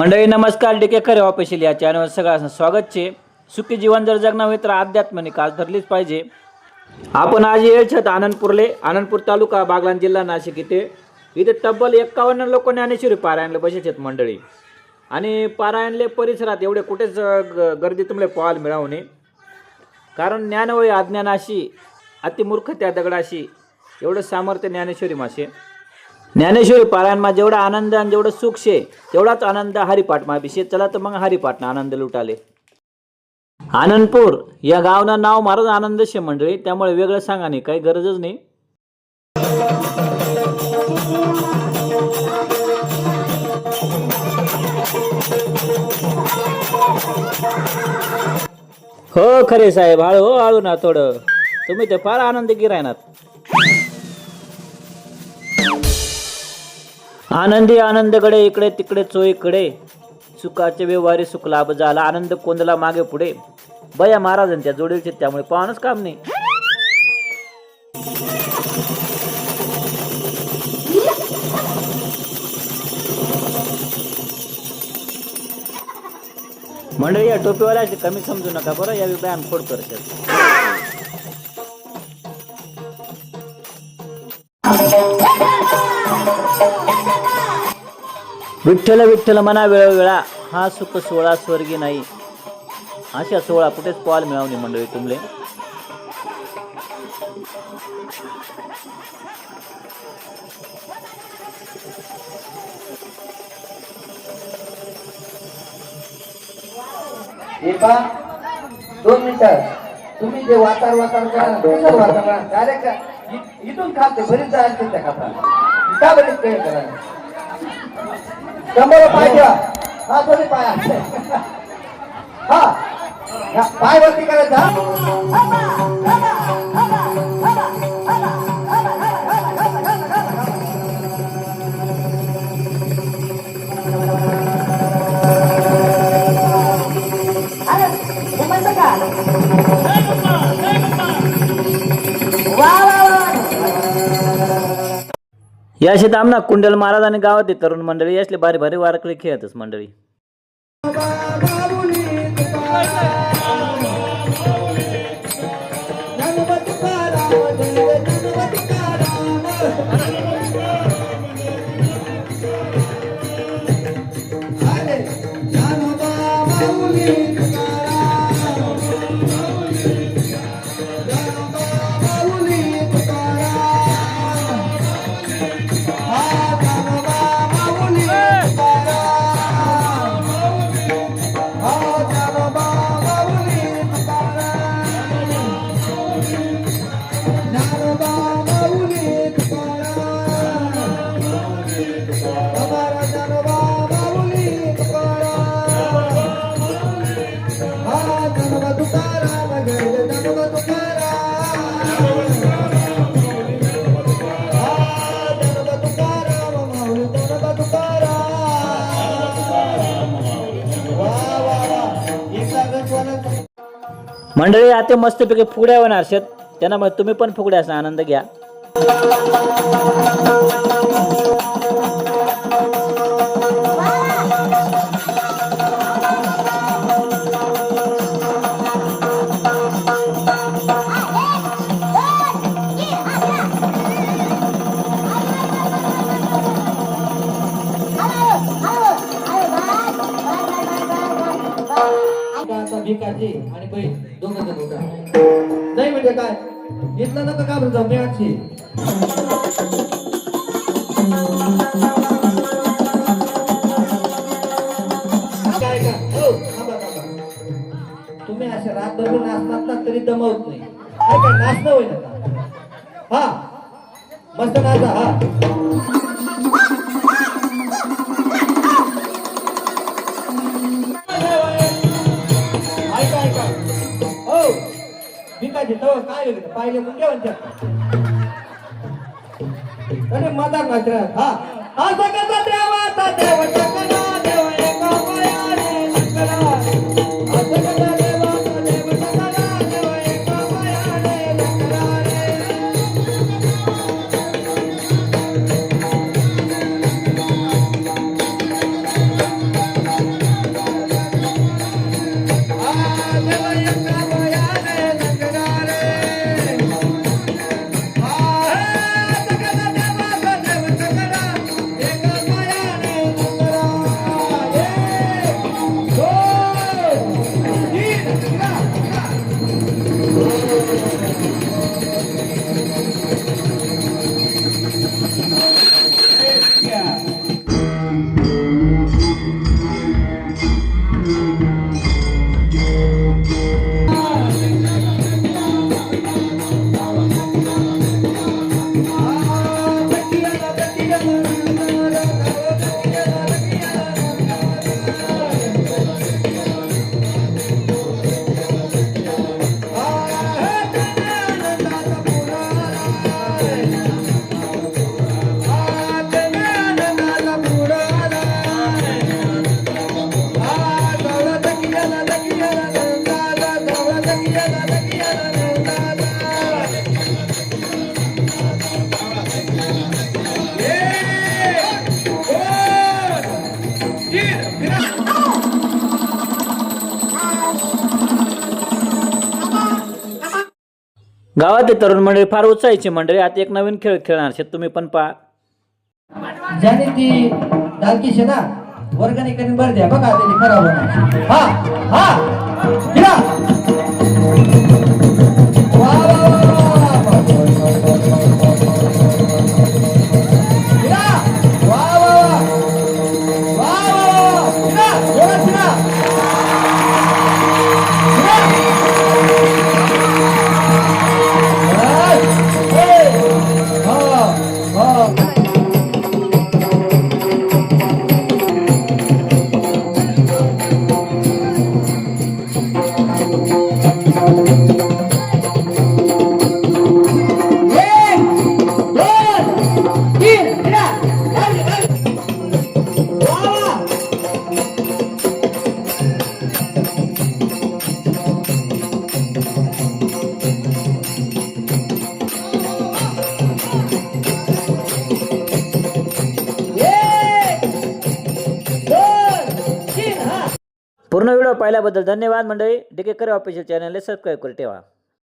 मंडळी नमस्कार. डी के खरे ऑफिशियल या चॅनलवर सगळ्यांना स्वागत छे सुखी जीवन जर जगना હોય तर आध्यात्मिक आज धरलीच पाहिजे. आपण आज येळ छत आनंदपूरले. आनंदपूर तालुका बागलान जिल्हा नाशिक इथे. इथे तब्बल एक्कावन्न लोक ज्ञानेश्वरी पारायणला बसेच आहेत मंडळी. आणि पारायणले परिसरात एवढे कुठेच ग- गर्दी तुमले पाहायला मिळावू नये कारण ज्ञानवय अज्ञानाशी अतिमूर्ख त्या दगडाशी एवढं सामर्थ्य ज्ञानेश्वरी मासे. ज्ञानेश्वरी पारायणमा जेवढा आनंद आणि जेवढं सुख शे तेवढाच आनंद हरिपाठमा अभिषेक चला तर मग हरिपाठना आनंद लुटाले. आनंदपूर या गावनं नाव मारच आनंद शे मंडळी त्यामुळे वेगळं सांगा नाही काही गरजच नाही. हो खरे साहेब हळू हो हळू ना थोडं. तुम्ही ते फार आनंद गिरायनात आनंदी आनंदकडे इकडे तिकडे चोईकडे. सुखाचे व्यवहारी सुख लाभ झाला. आनंद कोंदला मागे पुढे. बया महाराजांच्या जोडीलचे त्यामुळे पाहणंच काम नाही. मंडळी या टोपीवाल्या कमी समजू नका बरं. या व्यायाम खोड करतात विठ्ठल विठ्ठल मना वेळोवेळा. हा सुख सोहळा स्वर्गी नाही. अशा सोहळा कुठेच पाहायला मिळावणी मंडळी तुमले हे दोन मिनिटं. तुम्ही जे वातार वातार करा ना, वातार डायरेक्ट इथून खाते बरीच जायचं त्या खाता का बरीच काही करा शंभर पाय ठेवा हा दोन्ही पाय. हा, पाय वरती करायचा या शेत आमना कुंडल महाराज आणि गावात तरुण मंडळी. असले भारी भारी वारकरी खेळतच मंडळी. मंडळी आता मस्तपैकी फुगड्या होणार शेत त्यामुळे तुम्ही पण फुगड्याचा आनंद घ्या आणि बहीण दोघं होता. नाही म्हणजे काय? इथलं नका का बरं जाऊ काय का? हो तुम्ही अशा रातभर नाचतात ना तरी दमवत नाही. काय काय नाचणं होईल हा. मस्त नाचा हा. भिकाजी तव काय वेगळं पाहिले मुंग्या म्हणतात अरे मदा नाचणार हा गावातील तरुण मंडळी फार उत्साहीची मंडळी. आता एक नवीन खेळ खेळणार शेत तुम्ही पण पहा. ज्याने ती डालकी शे ना वर्गणी करून बर द्या. बघा त्याने खराब होणार. हा हा. व्हिडिओ पाहिल्याबद्दल धन्यवाद मंडळी. डिकेकर ऑफिशियल चॅनलला सबस्क्राईब करून ठेवा.